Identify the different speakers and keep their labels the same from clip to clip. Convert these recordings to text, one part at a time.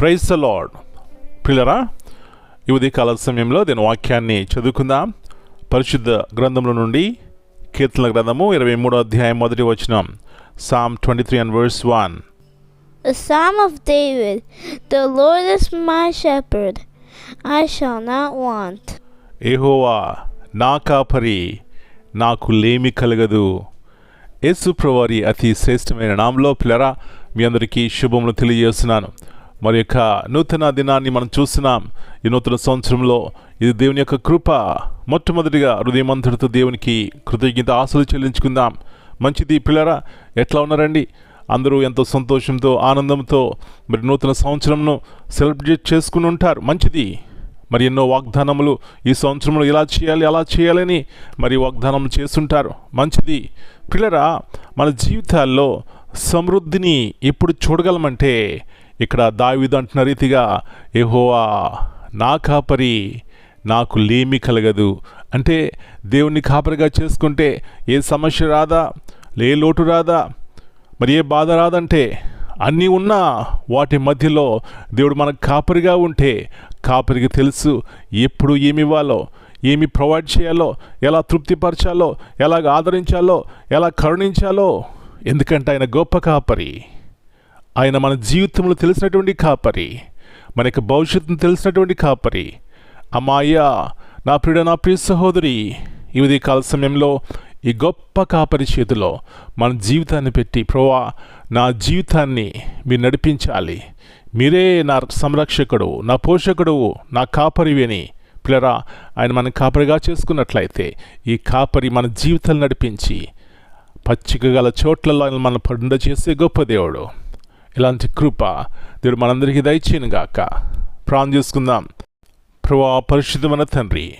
Speaker 1: Praise lord పిల్లరా ఈ ఉదయకాల సమయంలో దీని వాక్యాన్ని చదువుకుందాం. పరిశుద్ధ గ్రంథంలో నుండి కీర్తన గ్రంథము ఇరవై మూడో అధ్యాయం మొదటి వచనం psalm twenty three and verse one
Speaker 2: A Psalm of David The Lord is my shepherd, I shall not want.
Speaker 1: ఏహోవా నా కాపరి నాకు లేమి కలగదు. యేసు ప్రవారి అతి శ్రేష్టమైన నామంలో పిల్లరా మీ అందరికీ శుభములు తెలియజేస్తున్నాను. మరి యొక్క నూతన దినాన్ని మనం చూస్తున్నాం. ఈ నూతన సంవత్సరంలో ఇది దేవుని యొక్క కృప. మొట్టమొదటిగా హృదయమంతుడితో దేవునికి కృతజ్ఞత ఆశలు చెల్లించుకుందాం. మంచిది పిల్లరా ఎట్లా ఉన్నారండి? అందరూ ఎంతో సంతోషంతో ఆనందంతో మరి నూతన సంవత్సరంను సెలబ్రేట్ చేసుకుని ఉంటారు. మంచిది. మరి ఎన్నో వాగ్దానములు ఈ సంవత్సరంలో ఇలా చేయాలి అలా చేయాలని మరి వాగ్దానం చేస్తుంటారు. మంచిది. పిల్లరా మన జీవితాల్లో సమృద్ధిని ఎప్పుడు చూడగలమంటే ఇక్కడ దావిదు అంటున్న రీతిగా ఏహోవా నా కాపరి నాకు లేమి కలగదు. అంటే దేవుణ్ణి కాపరిగా చేసుకుంటే ఏ సమస్య రాదా? ఏ లోటు రాదా? మరి ఏ బాధ రాదంటే అన్నీ ఉన్నా వాటి మధ్యలో దేవుడు మనకు కాపరిగా ఉంటే కాపరికి తెలుసు ఎప్పుడు ఏమి ఇవ్వాలో ఏమి ప్రొవైడ్ చేయాలో ఎలా తృప్తిపరచాలో ఎలా ఆదరించాలో ఎలా కరుణించాలో. ఎందుకంటే ఆయన గొప్ప కాపరి. ఆయన మన జీవితంలో తెలిసినటువంటి కాపరి మనకి భవిష్యత్తును తెలిసినటువంటి కాపరి. అమ్మాయ్యా నా ప్రియుడ నా ప్రియ సహోదరి ఈ కాల సమయంలో ఈ గొప్ప కాపరి చేతిలో మన జీవితాన్ని పెట్టి ప్రోవా నా జీవితాన్ని మీరు నడిపించాలి. మీరే నా సంరక్షకుడు నా పోషకుడు నా కాపరివేని పిల్లరా ఆయన మన కాపరిగా చేసుకున్నట్లయితే ఈ కాపరి మన జీవితాలు నడిపించి పచ్చిక గల చోట్లలో ఆయన మన పండుగ చేసే గొప్ప దేవుడు. ఇలాంటి కృప దేవుడు మనందరికీ దయచేయను గాక. ప్రాణం చేసుకుందాం. ప్రభా పరిశుద్ధమైన తండ్రి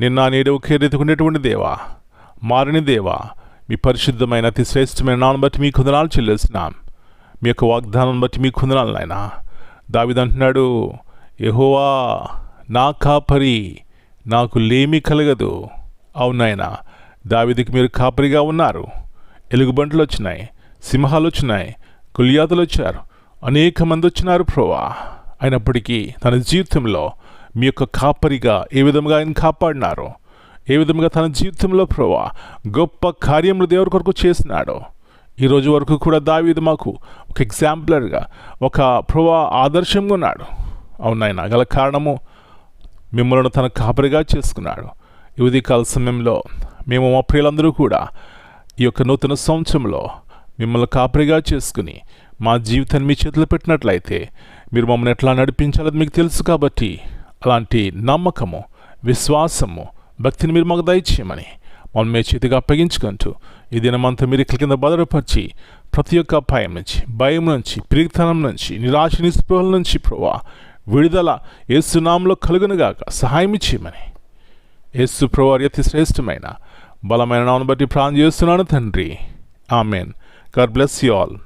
Speaker 1: నిన్న నేడు ఒకే రీతికునేటువంటి దేవా మారని దేవా మీ పరిశుద్ధమైన అతి శ్రేష్టమైన నాన్న బట్టి మీ కుందనాలు చెల్లేసినాం మీ యొక్క వాగ్దానం బట్టి మీ కొందనాలు నాయన. దావిదంటున్నాడు ఎహోవా నా కాపరి నాకు లేమి కలగదు. అవునాయన దావిదికి మీరు కాపరిగా ఉన్నారు. ఎలుగుబంట్లు వచ్చినాయి సింహాలు వచ్చినాయి కులియాతులు వచ్చారు. అనేక మంది వచ్చినారు ప్రోవా అయినప్పటికీ తన జీవితంలో మీ యొక్క కాపరిగా ఏ విధంగా ఆయన కాపాడినారో? ఏ విధంగా తన జీవితంలో ప్రోవా గొప్ప కార్యములు దేవుడి కొరకు చేసినాడో? ఈ రోజు వరకు కూడా దావీది మాకు ఒక ఎగ్జాంపులర్గా ఒక ప్రోవా ఆదర్శంగా ఉన్నాడు. అవునాయన గల కారణము మిమ్మల్ని తన కాపరిగా చేసుకున్నాడు. ఇది కాల సమయంలో మేము మా ప్రియులందరూ కూడా ఈ యొక్క నూతన సంవత్సరంలో మిమ్మల్ని కాపరిగా చేసుకుని మా జీవితాన్ని మీ చేతిలో పెట్టినట్లయితే మీరు మమ్మల్ని ఎట్లా నడిపించాలో మీకు తెలుసు కాబట్టి అలాంటి నమ్మకము విశ్వాసము భక్తిని మీరు మాకు దయచేయమని మమ్మల్ని మీ చేతిగా అప్పగించుకుంటూ ఈ దినమంతా మీరు ఇక్కడి కింద భద్రపరిచి ప్రతి ఒక్క అపాయం నుంచి భయం నుంచి పిరిగితనం నుంచి నిరాశ నిస్పృహల నుంచి ప్రభా విడుదల ఏసునామంలో కలుగునుగాక సహాయం చేయమని యేసు ప్రభు అతి శ్రేష్టమైన బలమైన నామను బట్టి ప్రాణం చేస్తున్నాను తండ్రి. Amen. God bless you all.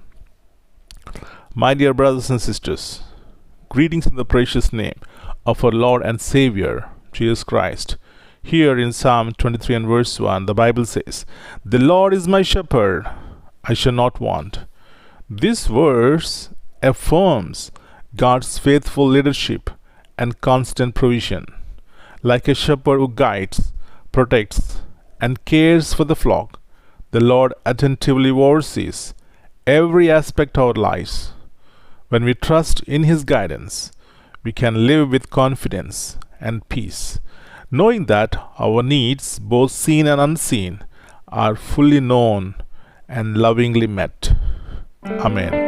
Speaker 1: My dear brothers and sisters, greetings in the precious name of our Lord and Savior, Jesus Christ. Here in Psalm 23 and verse 1, the Bible says, The Lord is my shepherd, I shall not want. This verse affirms God's faithful leadership and constant provision. Like a shepherd who guides, protects, and cares for the flock, the Lord attentively oversees every aspect of our lives. When we trust in His guidance, we can live with confidence and peace, knowing that our needs, both seen and unseen, are fully known and lovingly met. Amen.